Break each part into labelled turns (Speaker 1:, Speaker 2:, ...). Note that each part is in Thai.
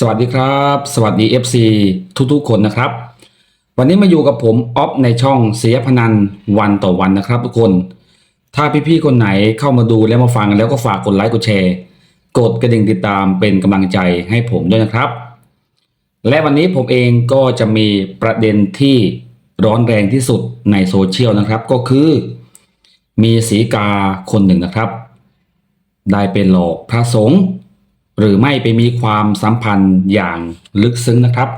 Speaker 1: สวัสดีครับ สวัสดี FC ทุกๆคนนะครับ วันนี้มาอยู่กับผมออฟในช่องเสียพนันวันต่อวันนะครับ ทุกคน ถ้าพี่ๆคนไหนเข้ามาดูและมาฟังแล้วก็ฝากกดไลค์กดแชร์ กดกระดิ่งติดตามเป็นกำลังใจให้ผมด้วยนะครับ และวันนี้ผมเองก็จะมีประเด็นที่ร้อนแรงที่สุดในโซเชียลนะครับ ก็คือ มีสีกาคนหนึ่งนะครับ ได้ไปหลอกพระสงฆ์ หรือไม่ไปมีความสัมพันธ์อย่างลึกซึ้งนะครับ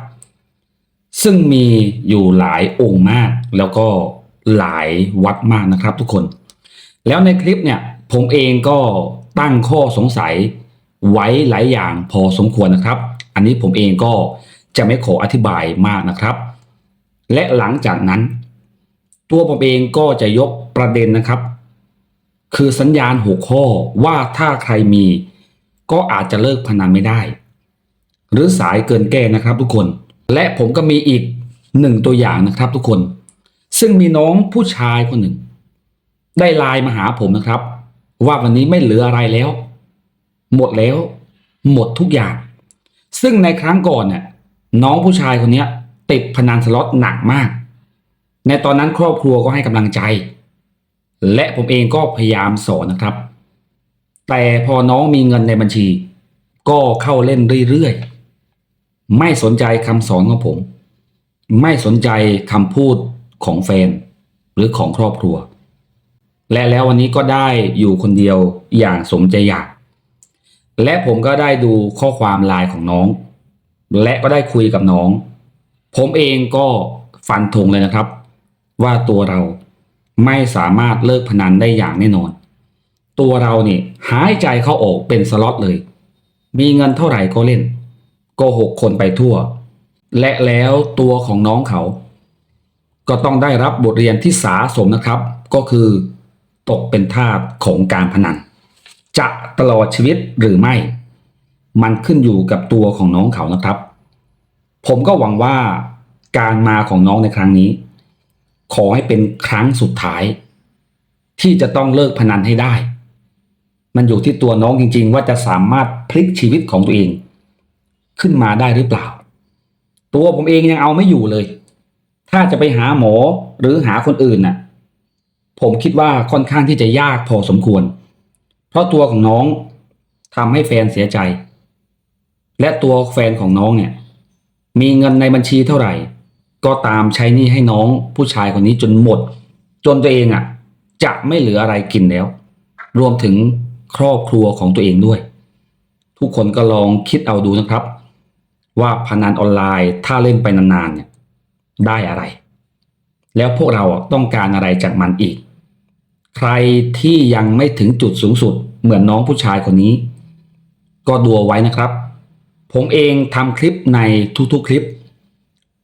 Speaker 1: ซึ่งมีอยู่หลายองค์มากแล้วก็หลายวัดมากนะครับทุกคน แล้วในคลิปเนี่ยผมเองก็ตั้งข้อสงสัยไว้หลายอย่างพอสมควรนะครับ อันนี้ผมเองก็จะไม่ขออธิบายมากนะครับ และหลังจากนั้น ตัวผมเองก็จะยกประเด็นนะครับ คือสัญญาณหัวข้อว่าถ้าใครมี ก็อาจจะเลิกพนันไม่ได้ หรือสายเกินแก้นะครับทุกคน และผมก็มีอีกหนึ่งตัวอย่างนะครับทุกคน ซึ่งมีน้องผู้ชายคนหนึ่ง ได้ไลน์มาหาผมนะครับ ว่าวันนี้ไม่เหลืออะไรแล้ว หมดแล้ว หมดทุกอย่าง ซึ่งในครั้งก่อนเนี่ยน้องผู้ชายคนนี้ติดพนันสล็อตหนักมาก ในตอนนั้นครอบครัวก็ให้กำลังใจ และผมเองก็พยายามสอนนะครับ แต่พอน้องมีเงินในบัญชี ก็เข้าเล่นเรื่อยๆ ไม่สนใจคำสอนของผม ไม่สนใจคำพูดของแฟน หรือของครอบครัว และแล้ววันนี้ก็ได้อยู่คนเดียวอย่างสมใจอยาก และผมก็ได้ดูข้อความไลน์ของน้อง และก็ได้คุยกับน้อง ผมเองก็ฟันธงเลยนะครับ ว่าตัวเราไม่สามารถเลิกพนันได้อย่างแน่นอน ตัวเราเนี่ยหายใจเข้าออกเป็นสล็อตเลย มีเงินเท่าไหร่ก็เล่นโกหกคนไปทั่ว และแล้วตัวของน้องเขา ก็ต้องได้รับบทเรียนที่สาสมนะครับ ก็คือ ตกเป็นทาสของการพนัน จะตลอดชีวิตหรือไม่ มันขึ้นอยู่กับตัวของน้องเขานะครับ ผมก็หวังว่าการมาของน้องในครั้งนี้ ขอให้เป็นครั้งสุดท้าย ที่จะต้องเลิกพนันให้ได้ มันอยู่ที่ตัวน้องจริง ๆ ว่าจะสามารถพลิกชีวิตของตัวเอง ขึ้นมาได้หรือเปล่า ตัวผมเองยังเอาไม่อยู่เลย ถ้าจะไปหาหมอหรือหาคนอื่นน่ะ ผมคิดว่าค่อนข้างที่จะยากพอสมควร เพราะตัวของน้องทำให้แฟนเสียใจ และตัวแฟนของน้องเนี่ย มีเงินในบัญชีเท่าไหร่ ก็ตามใช้หนี้ให้น้องผู้ชายคนนี้จนหมด จนตัวเองอะ จะไม่เหลืออะไรกินแล้ว รวมถึง ครอบครัวของตัวเองด้วย ทุกคนก็ลองคิดเอาดูนะครับ ว่าพนันออนไลน์ถ้าเล่นไปนานๆเนี่ยได้อะไร แล้วพวกเราต้องการอะไรจากมันอีก ใครที่ยังไม่ถึงจุดสูงสุดเหมือนน้องผู้ชายคนนี้ ก็ดูเอาไว้นะครับ ผมเองทำคลิปในทุกๆคลิป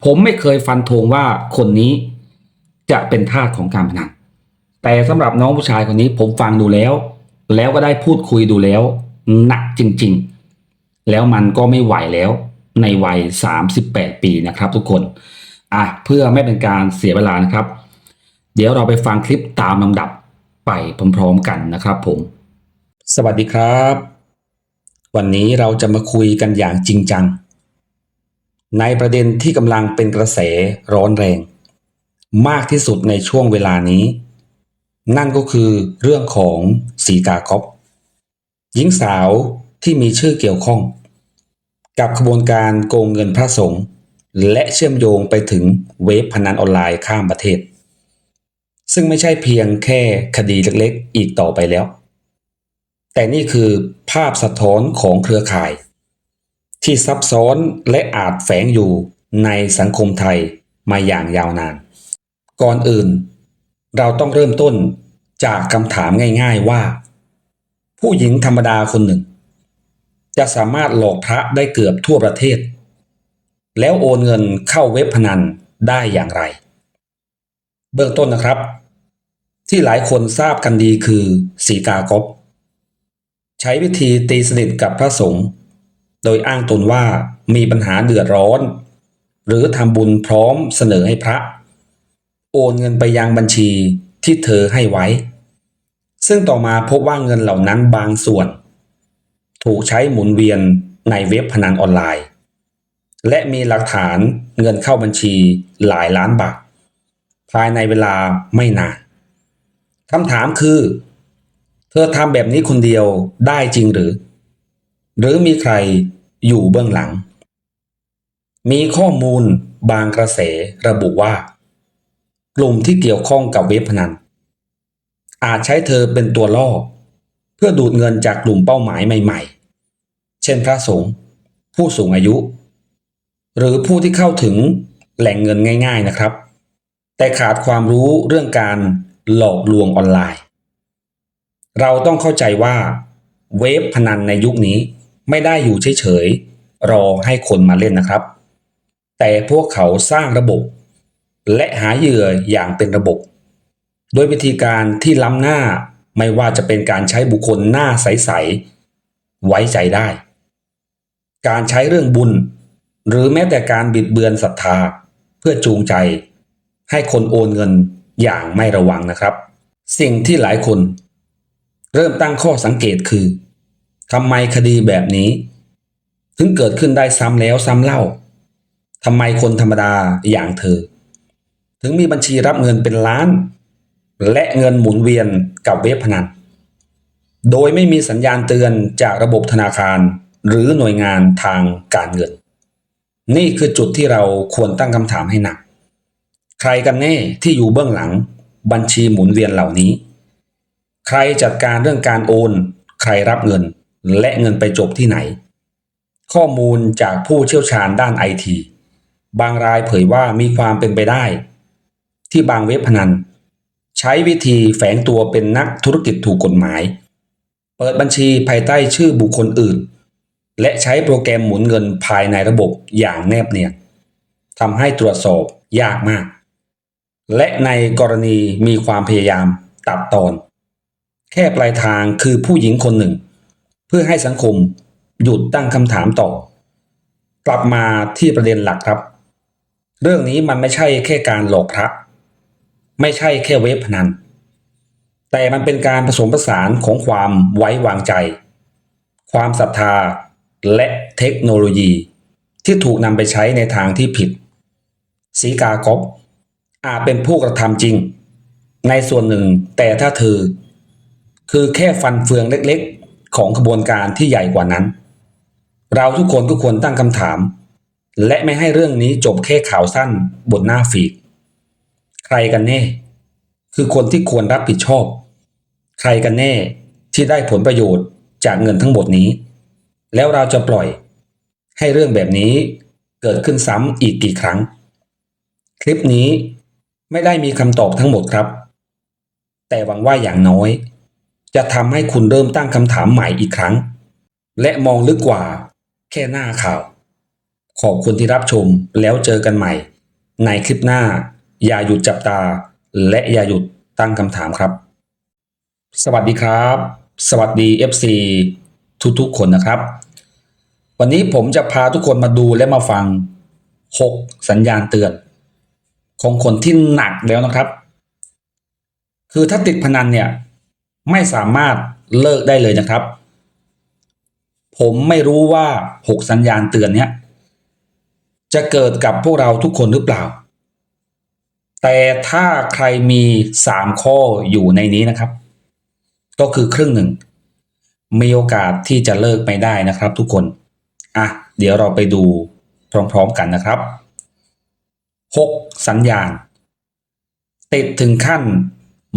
Speaker 1: ผมไม่เคยฟันธงว่าคนนี้จะเป็นทาสของการพนันแต่สำหรับน้องผู้ชายคนนี้ผมฟังดูแล้ว แล้วก็ได้พูดคุยดูแล้ว หนักจริง ๆ แล้วมันก็ไม่ไหวแล้วในวัย 38 ปีนะครับ ทุกคนอะเพื่อไม่เป็นการเสียเวลานะครับ เดี๋ยวเราไปฟังคลิปตามลำดับไปพร้อมๆกันนะครับผม สวัสดีครับ วันนี้เราจะมาคุยกันอย่างจริงจัง ในประเด็นที่กำลังเป็นกระแสร้อนแรง มากที่สุดในช่วงเวลานี้ นั่นก็คือเรื่องของสีกาคอปหญิงสาวที่มีชื่อเกี่ยวข้อง กับขบวนการโกงเงินพระสงฆ์และเชื่อมโยงไปถึงเว็บพนันออนไลน์ข้ามประเทศ ซึ่งไม่ใช่เพียงแค่คดีเล็กๆ อีกต่อไปแล้ว แต่นี่คือภาพสะท้อนของเครือข่าย ที่ซับซ้อนและอาจแฝงอยู่ในสังคมไทยมาอย่างยาวนาน ก่อนอื่น เราต้องเริ่มต้น จากคำถามง่ายๆว่า ผู้หญิงธรรมดาคนหนึ่ง จะสามารถหลอกพระได้เกือบทั่วประเทศ แล้วโอนเงินเข้าเว็บพนันได้อย่างไร เบื้องต้นนะครับ ที่หลายคนทราบกันดีคือสีกากบใช้วิธีตีสนิทกับพระสงฆ์โดยอ้างตนว่ามีปัญหาเดือดร้อน หรือทำบุญพร้อมเสนอให้พระ โอนเงินไปยังบัญชี ที่เธอให้ไว้ ซึ่งต่อมาพบว่าเงินเหล่านั้นบางส่วน ถูกใช้หมุนเวียนในเว็บพนันออนไลน์ และมีหลักฐานเงินเข้าบัญชีหลายล้านบาทภายในเวลาไม่นานคำถามคือ เธอทำแบบนี้คนเดียวได้จริงหรือ หรือมีใครอยู่เบื้องหลัง มีข้อมูลบางกระแสระบุว่า กลุ่มที่เกี่ยวข้องกับเว็บพนัน อาจใช้เธอเป็นตัวล่อ เพื่อดูดเงินจากกลุ่มเป้าหมายใหม่ ๆ เช่นพระสงฆ์ผู้สูงอายุ หรือผู้ที่เข้าถึงแหล่งเงินง่าย ๆนะครับ แต่ขาดความรู้เรื่องการหลอกลวงออนไลน์ เราต้องเข้าใจว่าเว็บพนันในยุคนี้ไม่ได้อยู่เฉยๆรอให้คนมาเล่นนะครับ แต่พวกเขาสร้างระบบ และหาเหยื่ออย่างเป็นระบบ โดยวิธีการที่ล้ำหน้าไม่ว่าจะเป็นการใช้บุคคลหน้าใส ๆ ไว้ใจได้ การใช้เรื่องบุญ หรือแม้แต่การบิดเบือนศรัทธา เพื่อจูงใจ ให้คนโอนเงินอย่างไม่ระวังนะครับ สิ่งที่หลายคน เริ่มตั้งข้อสังเกตคือทำไมคดีแบบนี้ ถึงเกิดขึ้นได้ซ้ำแล้วซ้ำเล่าทำไมคนธรรมดาอย่างเธอ ถึงมีบัญชีรับเงินเป็นล้าน และเงินหมุนเวียนกับเว็บพนัน โดยไม่มีสัญญาณเตือนจากระบบธนาคาร หรือหน่วยงานทางการเงิน นี่คือจุดที่เราควรตั้งคำถามให้หนัก ใครกันแน่ที่อยู่เบื้องหลังบัญชีหมุนเวียนเหล่านี้ ใครจัดการเรื่องการโอน ใครรับเงิน และเงินไปจบที่ไหน ข้อมูลจากผู้เชี่ยวชาญด้านไอทีบางรายเผยว่ามีความเป็นไปได้ ที่บางเว็บพนัน ใช้วิธีแฝงตัวเป็นนักธุรกิจถูกกฎหมาย เปิดบัญชีภายใต้ชื่อบุคคลอื่น และใช้โปรแกรมหมุนเงินภายในระบบอย่างแนบเนียนทำให้ตรวจสอบยากมาก และในกรณีมีความพยายามตัดตอน แค่ปลายทางคือผู้หญิงคนหนึ่ง เพื่อให้สังคมหยุดตั้งคำถามต่อ กลับมาที่ประเด็นหลักครับ เรื่องนี้มันไม่ใช่แค่การหลอกพระ ไม่ใช่แค่เว็บพนัน แต่มันเป็นการผสมผสานของความไว้วางใจ ความศรัทธาและเทคโนโลยี ที่ถูกนำไปใช้ในทางที่ผิดสีกากบอาจเป็นผู้กระทำจริง ในส่วนหนึ่งแต่ถ้าเธอ คือแค่ฟันเฟืองเล็กๆ ของขบวนการที่ใหญ่กว่านั้น เราทุกคนก็ควรตั้งคำถาม และไม่ให้เรื่องนี้จบแค่ข่าวสั้นบนหน้าฟีด ใครกันแน่ คือคนที่ควรรับผิดชอบ ใครกันแน่ที่ได้ผลประโยชน์จากเงินทั้งหมดนี้ แล้วเราจะปล่อย ให้เรื่องแบบนี้เกิดขึ้นซ้ำอีกกี่ครั้ง คลิปนี้ไม่ได้มีคำตอบทั้งหมดครับ แต่หวังว่าอย่างน้อย จะทำให้คุณเริ่มตั้งคำถามใหม่อีกครั้ง และมองลึกกว่าแค่หน้าข่าว ขอบคุณที่รับชมแล้วเจอกันใหม่ ในคลิปหน้า อย่าหยุดจับตา และอย่าหยุดตั้งคำถามครับ สวัสดีครับ สวัสดี FC ทุกๆคนนะครับ วันนี้ผมจะพาทุกคนมาดูและมาฟัง 6 สัญญาณเตือน ของคนที่หนักแล้วนะครับ คือถ้าติดพนันเนี่ย ไม่สามารถเลิกได้เลยนะครับ ผมไม่รู้ว่า 6 สัญญาณเตือนเนี้ยจะเกิดกับพวกเราทุกคนหรือเปล่า แต่ถ้าใครมี 3 ข้ออยู่ในนี้นะครับ ก็คือครึ่งหนึ่ง มีโอกาสที่จะเลิกไม่ได้นะครับทุกคน อะ เดี๋ยวเราไปดูพร้อมๆกันนะครับ 6 สัญญาณ ติดถึงขั้น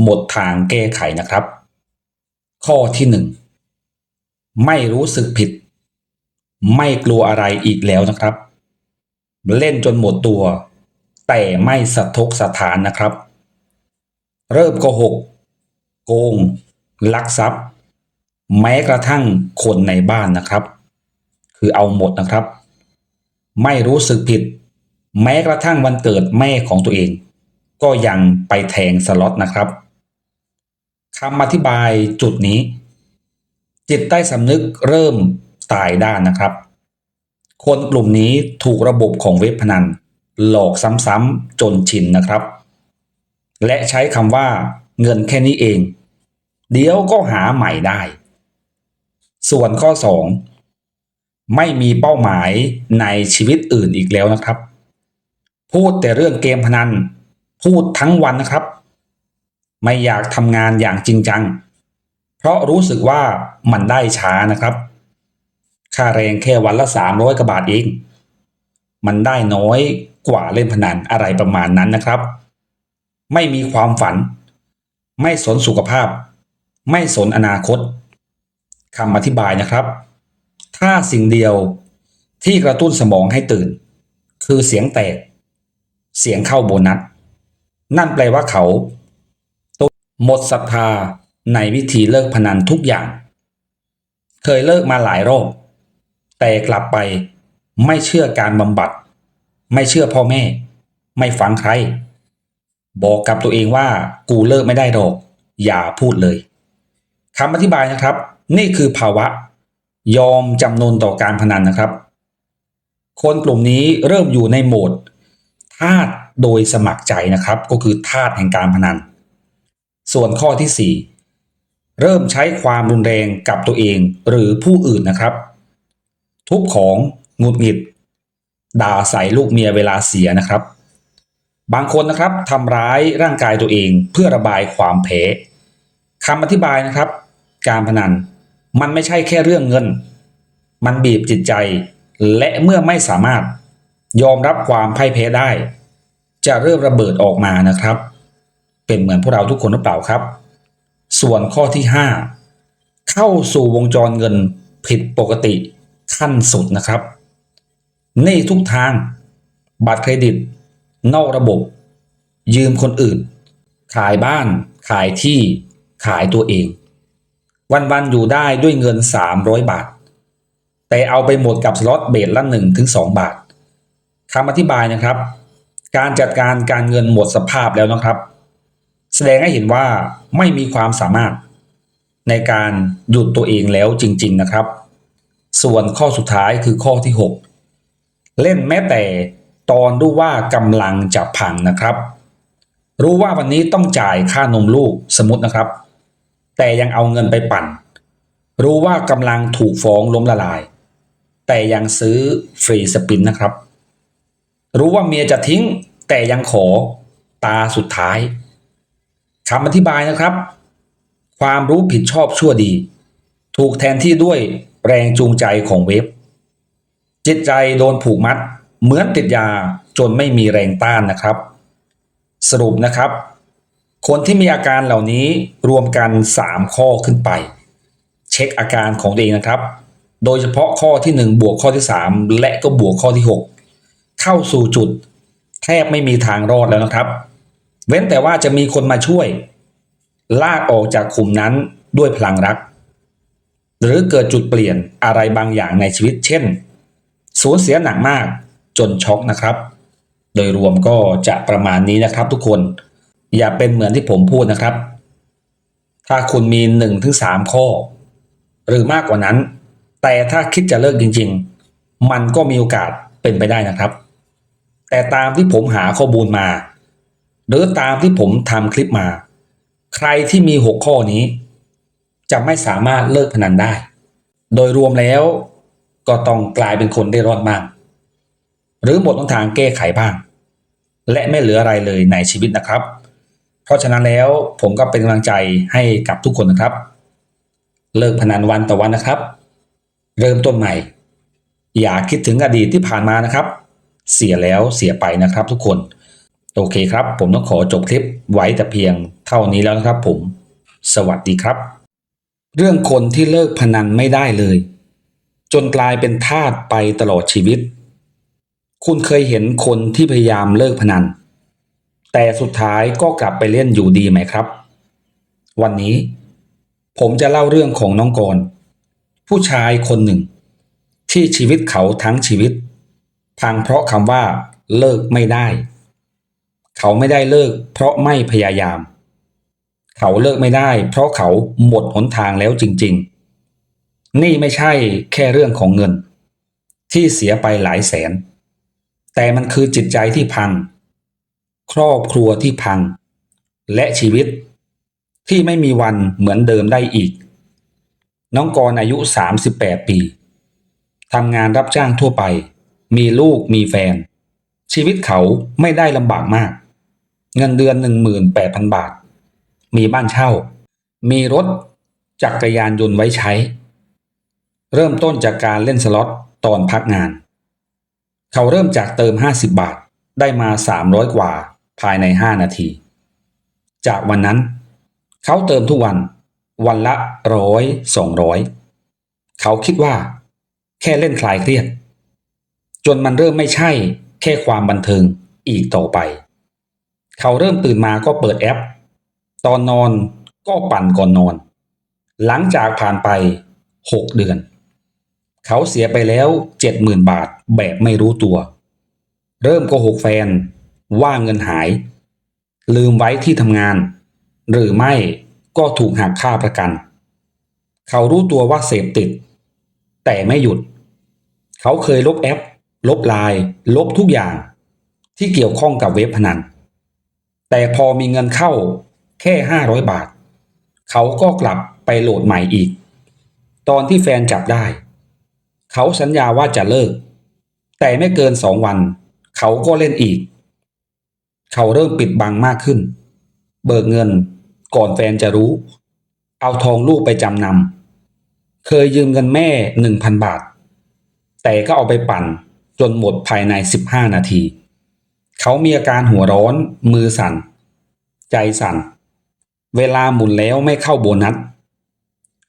Speaker 1: หมดทางแก้ไขนะครับ ข้อที่ 1 ไม่รู้สึกผิด ไม่กลัวอะไรอีกแล้วนะครับ เล่นจนหมดตัว แต่ไม่สะทกสะทานนะครับ เริ่มโกหก โกง ลักทรัพย์ แม้กระทั่งคนในบ้านนะครับ คือเอาหมดนะครับ ไม่รู้สึกผิด แม้กระทั่งวันเกิดแม่ของตัวเอง ก็ยังไปแทงสล็อตนะครับคำอธิบายจุดนี้ จิตใต้สำนึกเริ่มตายด้านนะครับ คนกลุ่มนี้ถูกระบบของเว็บพนัน หลอกซ้ำๆจนชินนะครับ และใช้คำว่าเงินแค่นี้เอง เดี๋ยวก็หาใหม่ได้ ส่วนข้อไม่มีเป้าหมายในชีวิตอื่นอีกแล้วนะครับ พูดแต่เรื่องเกมพนัน พูดทั้งวันนะครับ ไม่อยากทำงานอย่างจริงจัง เพราะรู้สึกว่ามันได้ช้านะครับ ค่าแรงแค่วันละ 300กว่าบาทเอง มันได้น้อย กว่าเล่นพนันอะไรประมาณนั้นนะครับ ไม่มีความฝัน ไม่สนสุขภาพ ไม่สนอนาคตคำอธิบายนะครับ ถ้าสิ่งเดียวที่กระตุ้นสมองให้ตื่น คือเสียงแตก เสียงเข้าโบนัส นั่นแปลว่าเขาหมดศรัทธาในวิธีเลิกพนันทุกอย่าง เคยเลิกมาหลายรอบแต่กลับไปไม่เชื่อการบำบัด ไม่เชื่อพ่อแม่ ไม่ฟังใคร บอกกับตัวเองว่ากูเลิกไม่ได้หรอก อย่าพูดเลยคำอธิบายนะครับ นี่คือภาวะ ยอมจำนนต่อการพนันนะครับ คนกลุ่มนี้เริ่มอยู่ในโหมดทาสโดยสมัครใจนะครับ ก็คือทาสแห่งการพนัน ส่วนข้อที่ 4 เริ่มใช้ความรุนแรงกับตัวเองหรือผู้อื่นนะครับ ทุบของงุดหงิด ด่าใส่ลูกเมียเวลาเสียนะครับ บางคนนะครับทำร้ายร่างกายตัวเองเพื่อระบายความแพ้คำอธิบายนะครับ การพนันมันไม่ใช่แค่เรื่องเงิน มันบีบจิตใจ และเมื่อไม่สามารถยอมรับความพ่ายแพ้ได้ จะเริ่มระเบิดออกมานะครับ เป็นเหมือนพวกเราทุกคนหรือเปล่าครับ ส่วนข้อที่ 5 เข้าสู่วงจรเงินผิดปกติขั้นสุดนะครับ หนี่ทุกทาง บัตรเครดิต นอกระบบ ยืมคนอื่น ขายบ้าน ขายที่ขายตัวเอง วันๆอยู่ได้ด้วยเงิน 300 บาท แต่เอาไปหมดกับสล็อตเบทละ1ถึง2บาทคำอธิบายนะครับ การจัดการการเงินหมดสภาพแล้วนะครับ แสดงให้เห็นว่าไม่มีความสามารถ ในการหยุดตัวเองแล้วจริง ๆนะครับ ส่วนข้อสุดท้ายคือข้อที่ 6 เล่นแม้แต่ตอนรู้ว่ากำลังจะพังนะครับ รู้ว่าวันนี้ต้องจ่ายค่านมลูกสมมตินะครับ แต่ยังเอาเงินไปปั่น รู้ว่ากำลังถูกฟ้องล้มละลาย แต่ยังซื้อฟรีสปินนะครับ รู้ว่าเมียจะทิ้ง แต่ยังขอตาสุดท้ายคำอธิบายนะครับ ความรู้ผิดชอบชั่วดี ถูกแทนที่ด้วยแรงจูงใจของเว็บ จิตใจโดนผูกมัด เหมือนติดยาจนไม่มีแรงต้านนะครับ สรุปนะครับ คนที่มีอาการเหล่านี้รวมกัน 3 ข้อขึ้นไป เช็คอาการของตัวเองนะครับ โดยเฉพาะข้อที่ 1 บวกข้อที่ 3 และก็บวกข้อที่ 6 เข้าสู่จุด แทบไม่มีทางรอดแล้วนะครับ เว้นแต่ว่าจะมีคนมาช่วย ลากออกจากขุมนั้นด้วยพลังรัก หรือเกิดจุดเปลี่ยนอะไรบางอย่างในชีวิตเช่น สูญเสียหนักมากจนช็อกนะครับ โดยรวมก็จะประมาณนี้นะครับทุกคน อย่าเป็นเหมือนที่ผมพูดนะครับ ถ้าคุณมี1นถึงสข้อ หรือมากกว่านั้น แต่ถ้าคิดจะเลิกจริง ๆ มันก็มีโอกาสเป็นไปได้นะครับ แต่ตามที่ผมหาข้อมูลมา หรือตามที่ผมทำคลิปมา ใครที่มี 6 ข้อนี้ จะไม่สามารถเลิกพนันได้ โดยรวมแล้ว ก็ต้องกลายเป็นคนได้รอดมาก หรือหมดทางแก้ไขบ้าง และไม่เหลืออะไรเลยในชีวิตนะครับ เพราะฉะนั้นแล้วผมก็เป็นกำลังใจให้กับทุกคนนะครับ เลิกพนันวันต่อวันนะครับ เริ่มต้นใหม่ อย่าคิดถึงอดีตที่ผ่านมานะครับ เสียแล้วเสียไปนะครับทุกคน โอเคครับ ผมต้องขอจบคลิปไว้แต่เพียงเท่านี้แล้วนะครับผม สวัสดีครับ เรื่องคนที่เลิกพนันไม่ได้เลย จนกลายเป็นทาสไปตลอดชีวิต คุณเคยเห็นคนที่พยายามเลิกพนัน แต่สุดท้ายก็กลับไปเล่นอยู่ดีไหมครับ วันนี้ ผมจะเล่าเรื่องของน้องกรณ์ผู้ชายคนหนึ่ง ที่ชีวิตเขาทั้งชีวิต พังเพราะคำว่า เลิกไม่ได้ เขาไม่ได้เลิก เพราะไม่พยายาม เขาเลิกไม่ได้ เพราะเขาหมดหนทางแล้วจริง ๆ นี่ไม่ใช่แค่เรื่องของเงิน ที่เสียไปหลายแสน แต่มันคือจิตใจที่พัง ครอบครัวที่พัง และชีวิต ที่ไม่มีวันเหมือนเดิมได้อีก น้องกรณ์อายุ 38 ปีทำงานรับจ้างทั่วไป มีลูกมีแฟน ชีวิตเขาไม่ได้ลำบากมาก เงินเดือน 18,000 บาท มีบ้านเช่า มีรถจักรยานยนต์ไว้ใช้ เริ่มต้นจากการเล่นสล็อตตอนพักงาน เขาเริ่มจากเติม 50 บาทได้มา 300 กว่าภายใน 5 นาที จากวันนั้น เขาเติมทุกวัน วันละร้อยสองร้อยเขาคิดว่า แค่เล่นคลายเครียด จนมันเริ่มไม่ใช่แค่ความบันเทิงอีกต่อไป เขาเริ่มตื่นมาก็เปิดแอป ตอนนอนก็ปั่นก่อนนอน หลังจากผ่านไป 6 เดือน เขาเสียไปแล้ว70,000บาทแบบไม่รู้ตัว เริ่มโกหกแฟนว่าเงินหาย ลืมไว้ที่ทำงาน หรือไม่ก็ถูกหักค่าประกัน เขารู้ตัวว่าเสพติด แต่ไม่หยุด เขาเคยลบแอป ลบไลน์ลบทุกอย่าง ที่เกี่ยวข้องกับเว็บพนัน แต่พอมีเงินเข้าแค่500บาท เขาก็กลับไปโหลดใหม่อีก ตอนที่แฟนจับได้ เขาสัญญาว่าจะเลิก แต่ไม่เกินสองวัน เขาก็เล่นอีก เขาเริ่มปิดบังมากขึ้น เบิกเงินก่อนแฟนจะรู้ เอาทองลูกไปจำนำเคยยืมเงินแม่หนึ่งพันบาท แต่ก็เอาไปปั่นจนหมดภายใน15นาที เขามีอาการหัวร้อน มือสั่น ใจสั่น เวลาหมุนแล้วไม่เข้าโบนัส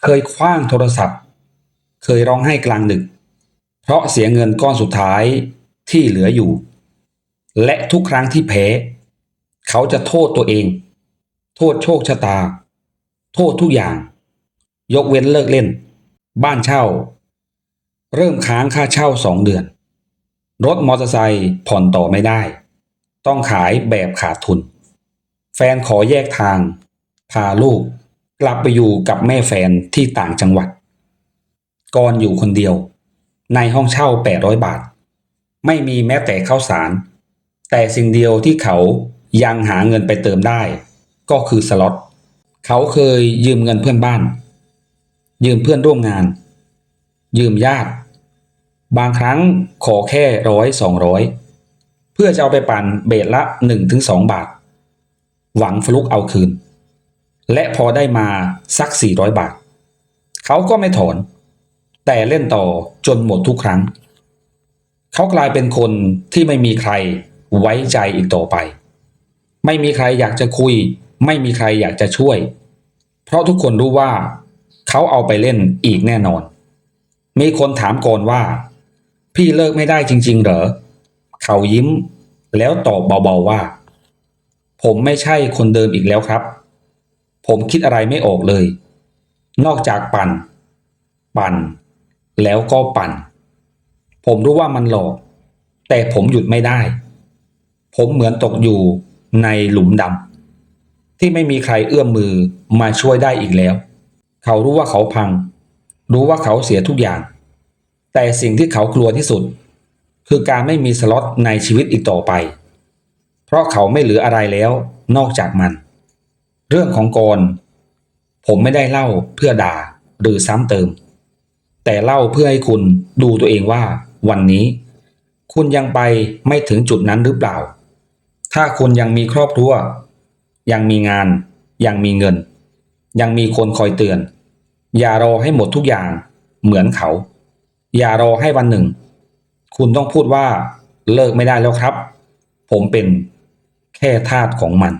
Speaker 1: เคยคว้างโทรศัพท์ เคยร้องไห้กลางดึก เพราะเสียเงินก้อนสุดท้ายที่เหลืออยู่ และทุกครั้งที่แพ้ เขาจะโทษตัวเอง โทษโชคชะตา โทษทุกอย่าง ยกเว้นเลิกเล่น บ้านเช่า เริ่มค้างค่าเช่าสองเดือน รถมอเตอร์ไซค์ผ่อนต่อไม่ได้ ต้องขายแบบขาดทุน แฟนขอแยกทาง พาลูกกลับไปอยู่กับแม่แฟนที่ต่างจังหวัด ก่อนอยู่คนเดียว ในห้องเช่า800บาท ไม่มีแม้แต่ข้าวสาร แต่สิ่งเดียวที่เขายังหาเงินไปเติมได้ ก็คือสล็อตเขาเคยยืมเงินเพื่อนบ้าน ยืมเพื่อนร่วมงาน ยืมญาติ บางครั้งขอแค่ร้อยสองร้อยเพื่อจะเอาไปปั่นเบทละหนึ่งถึงสองบาท หวังฟลุกเอาคืน และพอได้มาสักสี่ร้อยบาท เขาก็ไม่ถอน แต่เล่นต่อจนหมดทุกครั้ง เขากลายเป็นคนที่ไม่มีใครไว้ใจอีกต่อไป ไม่มีใครอยากจะคุย ไม่มีใครอยากจะช่วย เพราะทุกคนรู้ว่า เขาเอาไปเล่นอีกแน่นอน มีคนถามก่อนว่า พี่เลิกไม่ได้จริง ๆ เหรอ เขายิ้ม แล้วตอบเบาๆว่า ผมไม่ใช่คนเดิมอีกแล้วครับ ผมคิดอะไรไม่ออกเลย นอกจากปั่น ปั่น แล้วก็ปั่น ผมรู้ว่ามันหลอก แต่ผมหยุดไม่ได้ ผมเหมือนตกอยู่ในหลุมดำที่ไม่มีใครเอื้อมมือมาช่วยได้อีกแล้ว เขารู้ว่าเขาพัง รู้ว่าเขาเสียทุกอย่าง แต่สิ่งที่เขากลัวที่สุด คือการไม่มีสล็อตในชีวิตอีกต่อไป เพราะเขาไม่เหลืออะไรแล้วนอกจากมัน เรื่องของกรผมไม่ได้เล่าเพื่อด่าหรือซ้ำเติม แต่เล่าเพื่อให้คุณดูตัวเองว่าวันนี้ คุณยังไปไม่ถึงจุดนั้นหรือเปล่า ถ้าคุณยังมีครอบครัว ยังมีงาน ยังมีเงิน ยังมีคนคอยเตือน อย่ารอให้หมดทุกอย่างเหมือนเขา อย่ารอให้วันหนึ่ง คุณต้องพูดว่าเลิกไม่ได้แล้วครับ ผมเป็นแค่ทาสของมัน